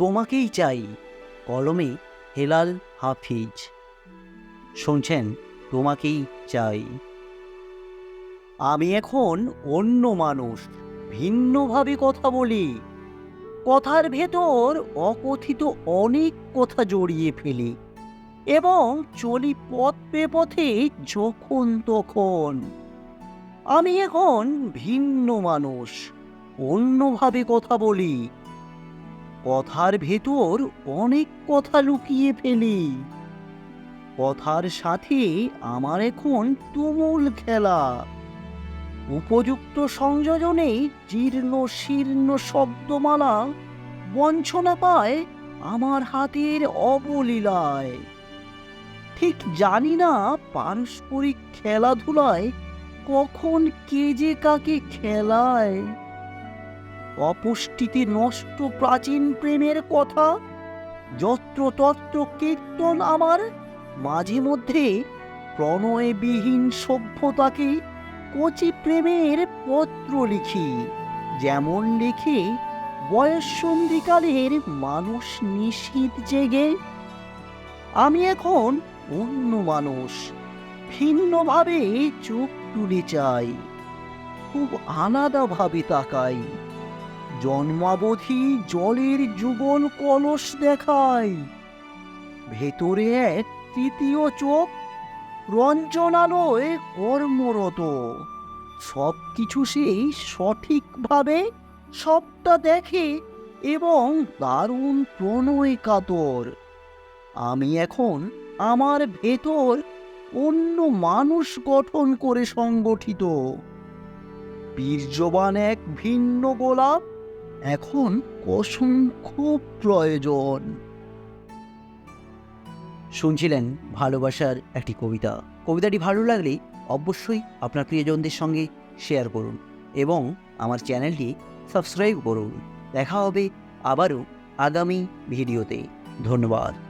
তোমাকেই চাই, কলমে হেলাল হাফিজ। শুনছেন, তোমাকেই চাই। আমি এখন অন্য মানুষ, ভিন্নভাবে কথা বলি। কথার ভেতর অকথিত অনেক কথা জড়িয়ে ফেলি এবং চলি পথ পে পথে যখন তখন। আমি এখন ভিন্ন মানুষ, অন্যভাবে কথা বলি। কথার ভেতর অনেক কথা লুকিয়ে ফেলি। কথার সাথে আমার এখন তুমুল খেলা। উপযুক্ত সংযোজনে জীর্ণ শীর্ণ শব্দমালা বঞ্চনা পায় আমার হাতের অবলীলায়। ঠিক জানি না পারস্পরিক খেলাধুলায় কখন কে যে কাকে খেলায়। অপুষ্টিতে নষ্ট প্রাচীন প্রেমের কথা? যত্রতত্র কীর্তন আমার? মাঝে মধ্যে প্রণয়বিহীন সভ্যতাকে কচি প্রেমের পত্র লিখি, যেমন লিখে বয়ঃসন্ধিকালের মানুষ নিশীত জেগে, আমি এখন অন্য মানুষ, ভিন্নভাবে চোখ তুলে চাই, খুব আলাদাভাবে তাকাই। জন্মাবধি জলের যুগল কলস দেখায়। ভেতরে এক তৃতীয় চোখ, রঞ্জনালয় কর্মরত। সব কিছু সেই সঠিকভাবে সবটা দেখে এবং দারুণ প্রণয় কাতর আমি এখন আমার ভেতর অন্য মানুষ গঠন করে সংগঠিত। বীর্যবান এক ভিন্ন গোলাপ এখন অসংখ্য প্রয়োজন। শুনছিলেন ভালোবাসার একটি কবিতা। কবিতাটি ভালো লাগলে অবশ্যই আপনার প্রিয়জনদের সঙ্গে শেয়ার করুন এবং আমার চ্যানেলটি সাবস্ক্রাইব করুন। দেখা হবে আবারও আগামী ভিডিওতে। ধন্যবাদ।